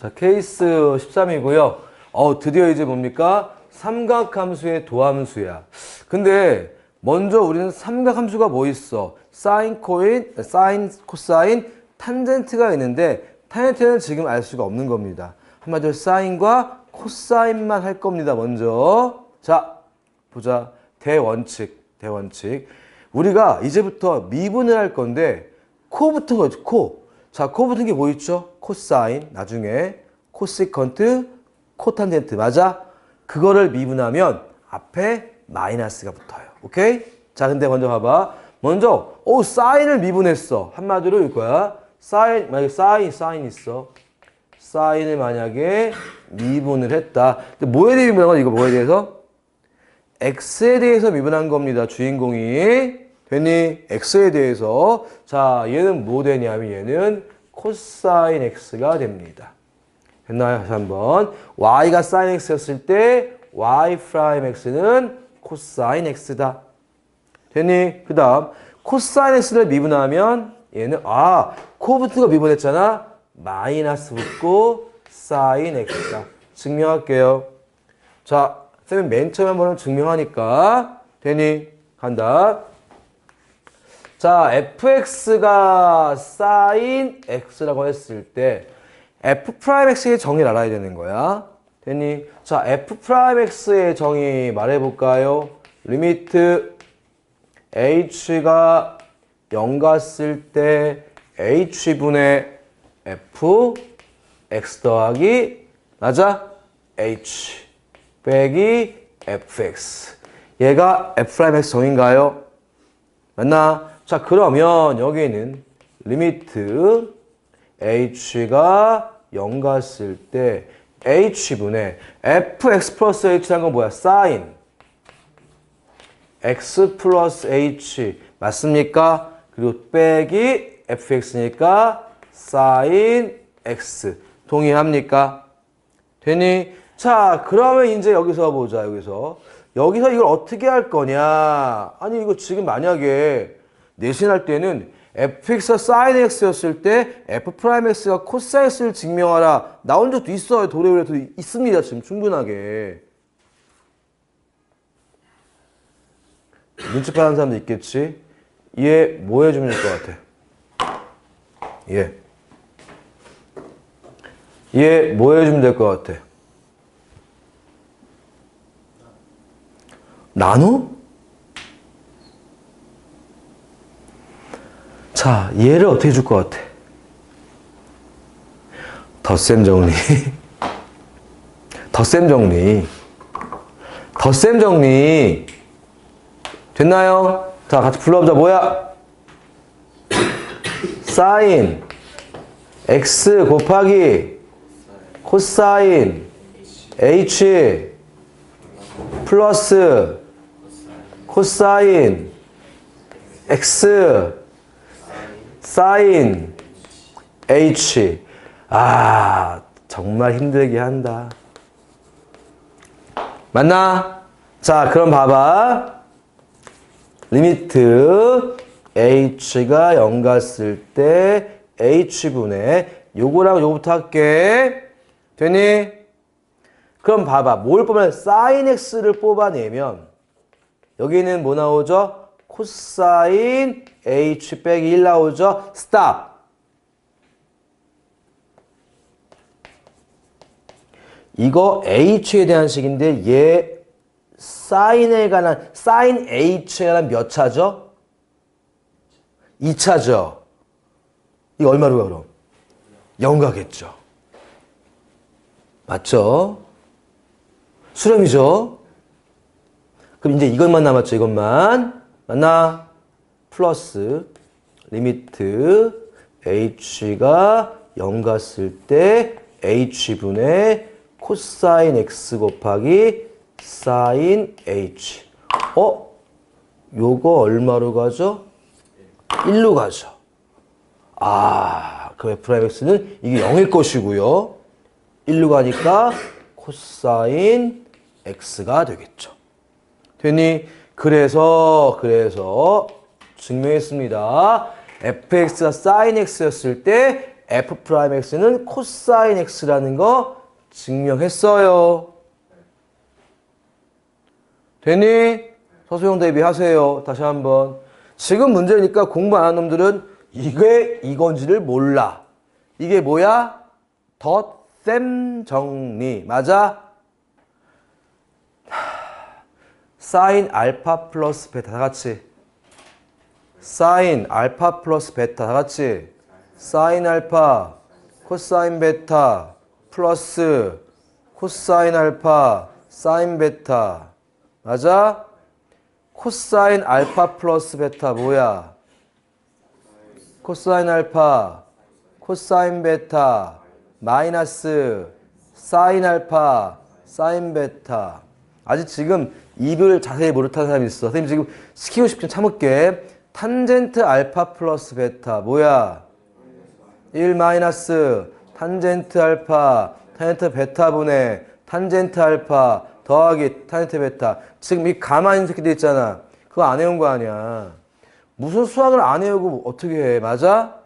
자, 케이스 13이고요. 어, 드디어 이제 뭡니까? 삼각함수의 도함수야. 근데 먼저 우리는 삼각함수가 뭐 있어? 사인 코인, 사인 코사인, 탄젠트가 있는데 탄젠트는 지금 알 수가 없는 겁니다. 한마디로 사인과 코사인만 할 겁니다. 먼저. 자, 보자. 대원칙, 대원칙. 우리가 이제부터 미분을 할 건데 코 붙은 거죠. 코. 자, 코 붙은 게 뭐 있죠? 코사인. 나중에 코시컨트, 코탄젠트. 맞아? 그거를 미분하면 앞에 마이너스가 붙어요. 오케이? 자, 근데 먼저 봐봐. 먼저 오, 사인을 미분했어. 한마디로 이거야. 사인, 만약에 사인, 사인 있어. 사인을 만약에 미분을 했다. 근데 뭐에 대해 미분한 건 이거 뭐에 대해서? x에 대해서 미분한 겁니다. 주인공이. 됐니? x에 대해서. 자, 얘는 뭐 되냐면 얘는 코사인 x가 됩니다. 됐나요? 다시 한번. y가 sin x였을 때 y 프라임 x는 코사인 x다. 됐니? 그 다음 코사인 x를 미분하면 얘는 아 코부터가 미분했잖아. 마이너스 붙고 사인 x다. 증명할게요. 자, 쌤이 맨 처음에 한번 증명하니까 되니? 간다. 자, fx가 sin x라고 했을 때 f 프라임 x의 정의를 알아야 되는 거야. 됐니? 자, f 프라임 x의 정의 말해볼까요? 리미트 h가 0 갔을 때 h분의 f x 더하기 맞아? h 빼기 fx 얘가 f 프라임 x 정인가요? 맞나? 자 그러면 여기는 리미트 h가 0 갔을 때 h분의 fx 플러스 h라는 건 뭐야? 사인 x 플러스 h 맞습니까? 그리고 빼기 fx니까 사인 x 동의합니까? 되니? 자 그러면 이제 여기서 보자 여기서 여기서 이걸 어떻게 할 거냐 아니 이거 지금 만약에 내신할 때는 fx가 sin x였을 때 f 프라임 x가 코사인 x를 증명하라. 나온 적도 있어요 도래우에도 있습니다 지금 충분하게. 눈치 빠른 사람도 있겠지? 얘 뭐 해주면 될 것 같아? 얘. 얘 뭐 해주면 될 것 같아? 나누? 자, 얘를 어떻게 해줄 것 같아? 덧셈 정리. 덧셈 정리. 덧셈 정리. 됐나요? 자, 같이 불러보자. 뭐야? 사인 x 곱하기 코사인 h 플러스 코사인 x 사인 h 아 정말 힘들게 한다 맞나? 자 그럼 봐봐 리미트 h가 0 갔을 때 h분의 요거랑 요거부터 할게 되니? 그럼 봐봐. 뭘 뽑으면 sin x를 뽑아내면 여기는 뭐 나오죠? 코사인 h 빼기 1 나오죠? 스탑. 이거 h에 대한 식인데 얘 사인에 관한 사인 h에 관한 몇 차죠? 2차죠. 이거 얼마로 가 그럼? 0 가겠죠. 맞죠? 수렴이죠. 그럼 이제 이것만 남았죠. 이것만. 맞나? 플러스 리미트 h가 0 갔을 때 h분의 코사인 x 곱하기 사인 h. 어? 요거 얼마로 가죠? 1로 가죠. 아, 그 f x는 이게 0일 것이고요. 1로 가니까 코사인 x가 되겠죠. 되니? 그래서 그래서 증명했습니다. fx가 sin x였을 때 f 프라임 x는 코사인 x라는 거 증명했어요. 되니? 서수형 대비하세요. 다시 한번. 지금 문제니까 공부 안 한 놈들은 이게 이건지를 몰라. 이게 뭐야? 덧셈 정리. 맞아? 사인 알파 플러스 베타 다 같이. 사인 알파 플러스 베타 다 같이. 사인 알파 코사인 베타 플러스 코사인 알파 사인 베타 맞아? 코사인 알파 플러스 베타 뭐야? 코사인 알파 코사인 베타 마이너스 사인 알파 사인 베타 아직 지금 이별 자세히 모르는 사람이 있어 선생님 지금 시키고 싶지 참을게 탄젠트 알파 플러스 베타. 뭐야? 1 마이너스 탄젠트 알파 탄젠트 베타 분의 탄젠트 알파 더하기 탄젠트 베타. 지금 이 가만히 있는 새끼들 있잖아. 그거 안 해온 거 아니야. 무슨 수학을 안 해오고 어떻게 해? 맞아?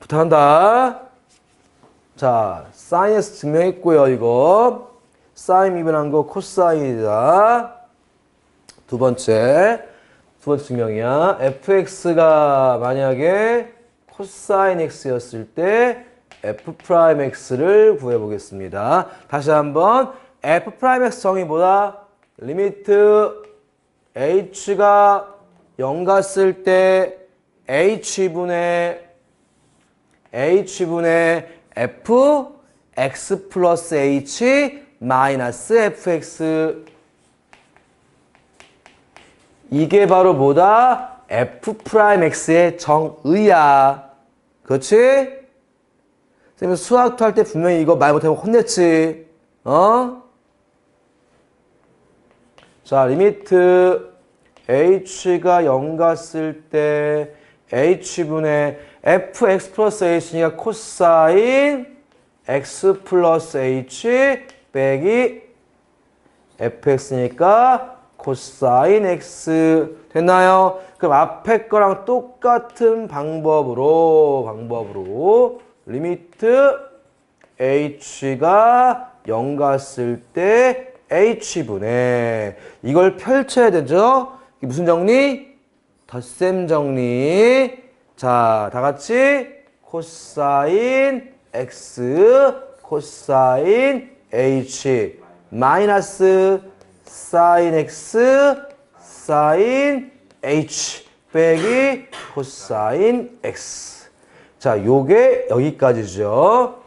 부탁한다. 자 사인에서 증명했고요 이거. 사인 미분한 거 코사인이다 두 번째 두 번째 증명이야. fx가 만약에 코사인 x였을 때 f 프라임 x를 구해 보겠습니다. 다시 한번 f 프라임 x 정의 뭐다? 리미트 h가 0 갔을 때 h분의 h분의 f x 플러스 h 마이너스 fx 이게 바로 뭐다? f 프라임 x의 정의야. 그렇지? 선생님 수학도 할때 분명히 이거 말 못하면 혼냈지. 어? 자, 리미트 h가 0 갔을 때 h분의 fx 플러스 h니까 코사인 x 플러스 h 빼기 fx니까 코사인 x 됐나요? 그럼 앞에 거랑 똑같은 방법으로 방법으로 리미트 h가 0 갔을 때 h분의 이걸 펼쳐야 되죠? 무슨 정리? 덧셈 정리. 자, 다 같이 코사인 x 코사인 h 마이너스 사인 x 사인 h 빼기 코사인 x. 자 요게 여기까지죠.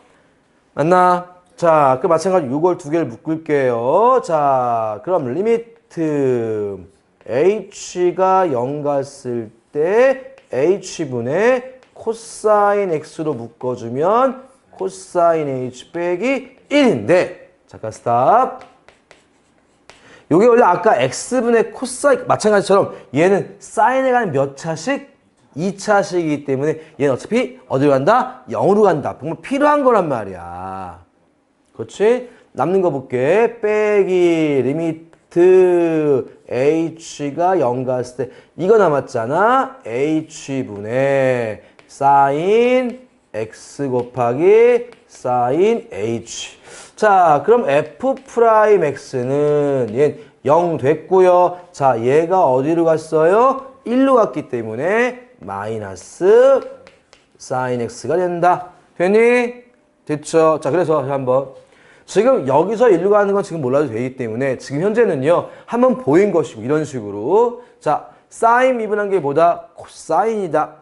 맞나? 자 그 마찬가지 요걸 두 개를 묶을게요. 자 그럼 리미트 h가 0 갔을 때 h분의 코사인 x로 묶어주면 코사인 h 빼기 1인데 잠깐 스탑 요게 원래 아까 x분의 코사인 마찬가지처럼 얘는 사인에 가는 몇 차씩? 2차식이기 때문에 얘는 어차피 어디로 간다? 0으로 간다. 정말 필요한 거란 말이야. 그렇지? 남는 거 볼게. 빼기 리미트 h가 0 갔을 때 이거 남았잖아. h분의 사인 x 곱하기 사인 h 자, 그럼 f 프라임 x는 얘 0 됐고요. 자, 얘가 어디로 갔어요? 1로 갔기 때문에 마이너스 사인 x가 된다. 됐니? 됐죠? 자, 그래서 한번 지금 여기서 1로 가는 건 지금 몰라도 되기 때문에 지금 현재는요. 한번 보인 것이고 이런 식으로 자, 사인 미분한 게 뭐다? 코사인이다.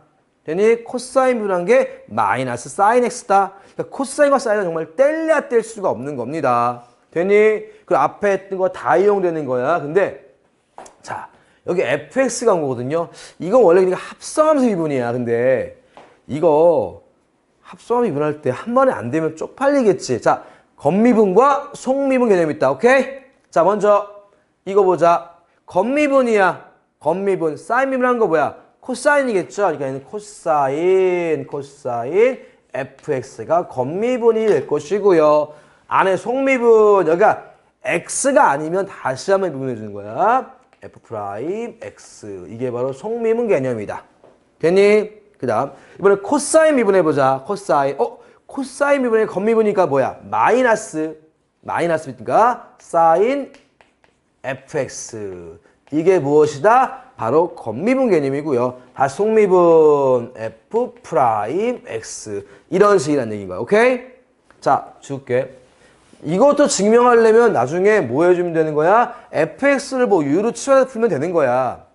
되니 코사인 미분한 게 마이너스 사인 x다. 그러니까 코사인과 사인은 정말 뗄래야 뗄 수가 없는 겁니다. 되니 그 앞에 했던 거 다 이용되는 거야. 근데 자 여기 fx가 온 거거든요. 이건 원래 그러니까 합성함수 미분이야. 근데 이거 합성함 미분할 때 한 번에 안 되면 쪽팔리겠지. 자 겉미분과 속미분 개념이 있다. 오케이? 자 먼저 이거 보자. 겉미분이야. 겉미분. 사인 미분한 거 뭐야? 코사인이겠죠. 그러니까 코사인, 코사인 fx가 겉미분이 될 것이고요. 안에 속미분 여기가 x가 아니면 다시 한번 미분해 주는 거야. f 프라임 x 이게 바로 속미분 개념이다. 됐니? 그 다음 이번에 코사인 미분해보자 코사인 어? 코사인 미분의 겉미분이니까 뭐야 마이너스 마이너스니까 사인 fx 이게 무엇이다? 바로 겉미분 개념이고요. 다 속미분 f 프라임 x 이런 식이란 얘기인 거야. 오케이? 자, 줄게. 이것도 증명하려면 나중에 뭐 해주면 되는 거야? fx를 뭐 u로 치환해서 풀면 되는 거야.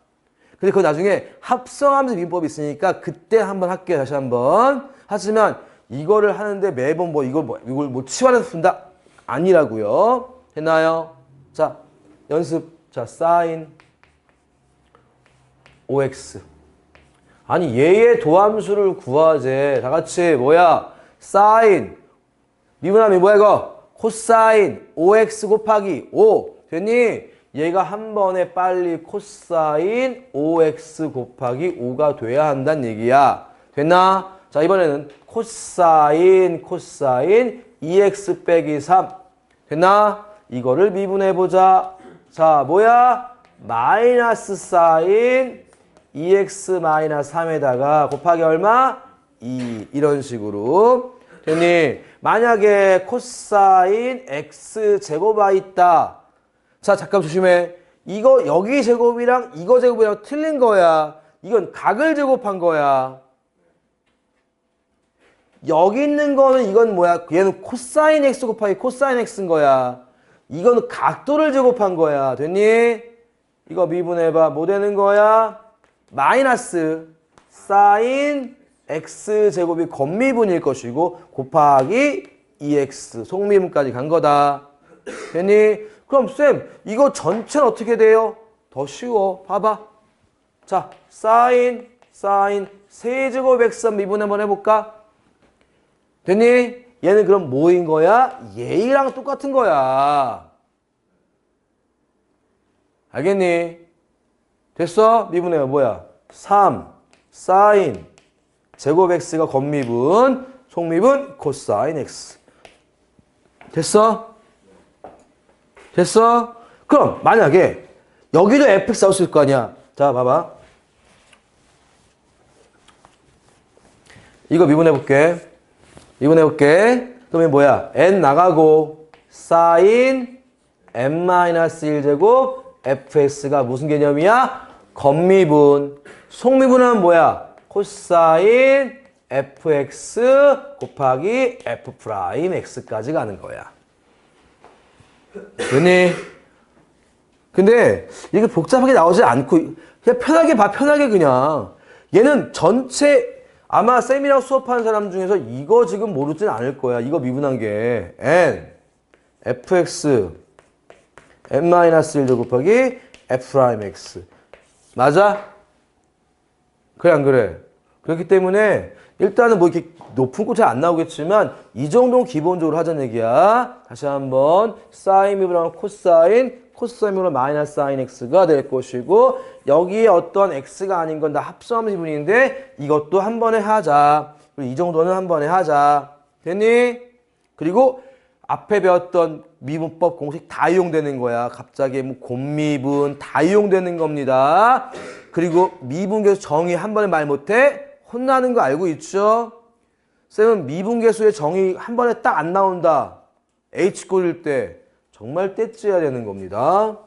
근데 그거 나중에 합성하면서 미분법이 있으니까 그때 한번 할게요. 다시 한번. 하지만 이거를 하는데 매번 뭐 이걸 뭐 이걸 뭐 치환해서 푼다 아니라고요. 됐나요? 자, 연습. 자, 사인 OX. 아니 얘의 도함수를 구하재. 다 같이 뭐야? 사인 미분하면 뭐야 이거? 코사인 OX 곱하기 5 됐니? 얘가 한 번에 빨리 코사인 OX 곱하기 5가 돼야 한다는 얘기야. 됐나? 자 이번에는 코사인 코사인 EX 빼기 3 됐나? 이거를 미분해보자. 자 뭐야? 마이너스 사인 EX 마이너스 3에다가 곱하기 얼마? 2 이런 식으로 됐니? 만약에 코사인 x 제곱이 있다. 자, 잠깐 조심해. 이거 여기 제곱이랑 이거 제곱이랑 틀린 거야. 이건 각을 제곱한 거야. 여기 있는 거는 이건 뭐야? 얘는 코사인 x 곱하기 코사인 x인 거야. 이거는 각도를 제곱한 거야. 됐니? 이거 미분해봐. 뭐 되는 거야? 마이너스 사인 x 제곱이 겉미분일 것이고 곱하기 2x 속미분까지 간 거다. 됐니? 그럼 쌤 이거 전체는 어떻게 돼요? 더 쉬워. 봐봐. 자 사인 사인 세제곱 x 미분 한번 해볼까? 됐니? 얘는 그럼 뭐인 거야? 얘랑 똑같은 거야. 알겠니? 됐어? 미분해요. 뭐야? 3 사인 제곱 x가 겉미분, 속미분 코사인 x. 됐어? 됐어? 그럼 만약에 여기도 fx 있을 거 아니야. 자, 봐봐. 이거 미분해 볼게. 미분해 볼게. 그러면 뭐야? n 나가고 사인 n-1제곱 fx가 무슨 개념이야? 겉미분. 속미분은 뭐야? 코사인 fx 곱하기 f 프라임 x까지 가는 거야. 되니? 근데 이게 복잡하게 나오지 않고 그냥 편하게 봐 편하게 그냥 얘는 전체 아마 쌤이랑 수업하는 사람 중에서 이거 지금 모르진 않을 거야. 이거 미분한 게 n fx n-1 곱하기 f 프라임 x 맞아? 그래 안 그래? 그렇기 때문에 일단은 뭐 이렇게 높은 거잘안 나오겠지만 이 정도는 기본적으로 하자는 얘기야. 다시 한번 사인 미분하면 코사인 코사인 미분하면 마이너스 사인 x가 될 것이고 여기에 어떤 x가 아닌 건 다 합성하면 지분인데 이것도 한 번에 하자. 이 정도는 한 번에 하자. 됐니? 그리고 앞에 배웠던 미분법 공식 다 이용되는 거야. 갑자기 뭐 곱미분 다 이용되는 겁니다. 그리고 미분계수 정의 한 번에 말 못해 혼나는 거 알고 있죠? 쌤은 미분계수의 정의 한 번에 딱 안 나온다. H 꼴일 때 정말 떼찌야 되는 겁니다.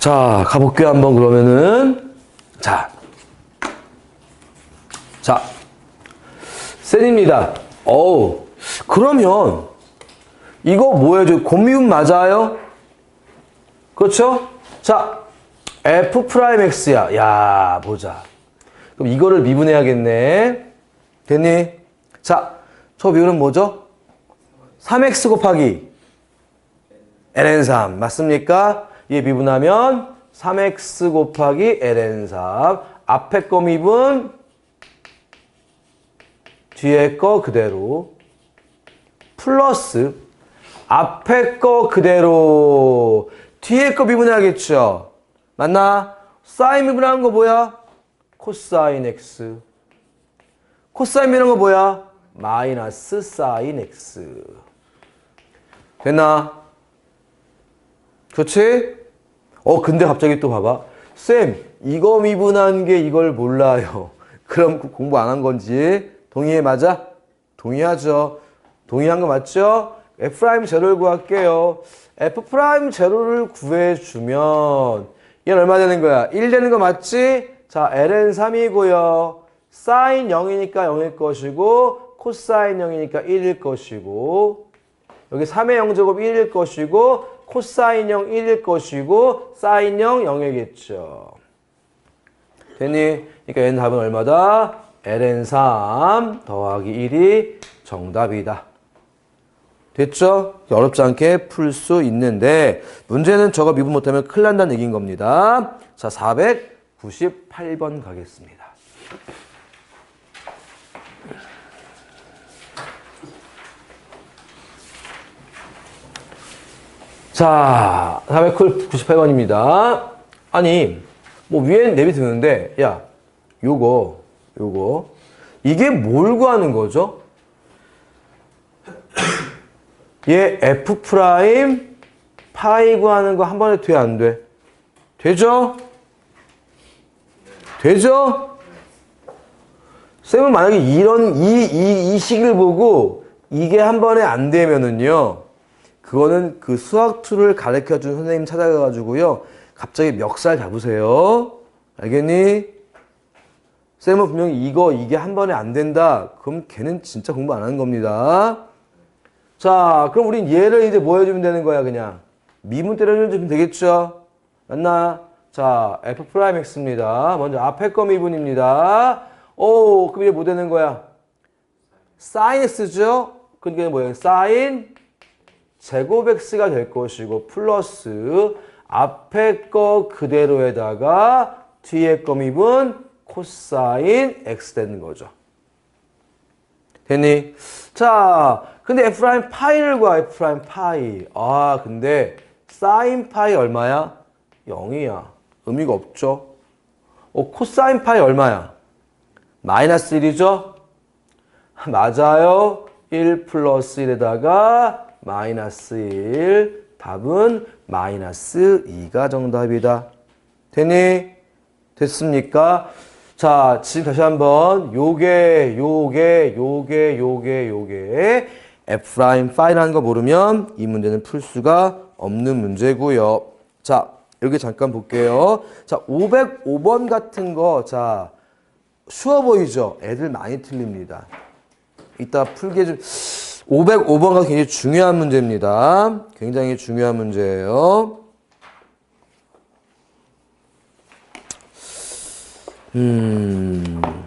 자, 가볼게요. 한번 그러면은. 자. 자. 쌤입니다. 어우. 그러면, 이거 뭐예요? 곰미분 맞아요? 그렇죠? 자, f 프라임 x야. 야, 보자. 그럼 이거를 미분해야겠네. 됐니? 자, 저 미분은 뭐죠? 3x 곱하기 ln3 맞습니까? 얘 미분하면 3x 곱하기 ln3 앞에 거 미분 뒤에 거 그대로 플러스 앞에 거 그대로 뒤에 거 미분해야겠죠 맞나? 사인 미분하는 거 뭐야? 코사인 x 코사인 미분하는 거 뭐야? 마이너스 사인 x. 됐나? 그렇지? 어, 근데 갑자기 또 봐봐. 쌤, 이거 미분한 게 이걸 몰라요. 그럼 그 공부 안 한 건지 동의해 맞아? 동의하죠. 동의한 거 맞죠? F' 제로를 구할게요. F' 제로를 구해주면 얘는 얼마 되는 거야? 1 되는 거 맞지? 자, ln 3이고요. 사인 0이니까 0일 것이고 코사인 0이니까 1일 것이고 여기 3의 0제곱 1일 것이고 코사인 0 1일 것이고 사인 0 0이겠죠. 됐니? 그러니까 얘는 답은 얼마다? ln 3 더하기 1이 정답이다. 됐죠? 어렵지 않게 풀 수 있는데 문제는 저거 미분 못하면 큰일 난다는 얘기인 겁니다. 자, 498번 가겠습니다. 자, 498번입니다. 아니, 뭐 위엔 내비 드는데, 야, 요거, 요거. 이게 뭘 구하는 거죠? 얘 F 프라임 파이 구하는 거 한 번에 돼, 안 돼? 되죠? 되죠? 쌤은 만약에 이런, 이, 이, 이 식을 보고 이게 한 번에 안 되면은요, 그거는 그 수학 툴을 가르쳐 준 선생님 찾아가가지고요, 갑자기 멱살 잡으세요. 알겠니? 쌤은 분명히 이거, 이게 한 번에 안 된다. 그럼 걔는 진짜 공부 안 하는 겁니다. 자, 그럼 우린 얘를 이제 뭐 해주면 되는 거야, 그냥. 미분 때려주면 되겠죠? 맞나? 자, F'X입니다. 먼저 앞에 거 미분입니다. 오, 그럼 이제 뭐 되는 거야? 사인 X죠? 그러니까 뭐예요? 사인 제곱 X가 될 것이고, 플러스 앞에 거 그대로에다가 뒤에 거 미분 코사인 X 되는 거죠. 됐니? 자, 근데 F' 파이를 구하, F' 파이. 아, 근데 사인 파이 얼마야? 0이야. 의미가 없죠? 어, 코사인 파이 얼마야? 마이너스 1이죠? 맞아요. 1 플러스 1에다가 마이너스 1. 답은 마이너스 2가 정답이다. 되니? 됐습니까? 자, 지금 다시 한번 요게, 요게, 요게, 요게, 요게 F' 파이라는 거 모르면 이 문제는 풀 수가 없는 문제고요. 자, 여기 잠깐 볼게요. 자, 505번 같은 거, 자, 쉬워 보이죠? 애들 많이 틀립니다. 이따 풀게 좀, 505번가 굉장히 중요한 문제입니다. 굉장히 중요한 문제예요. 음.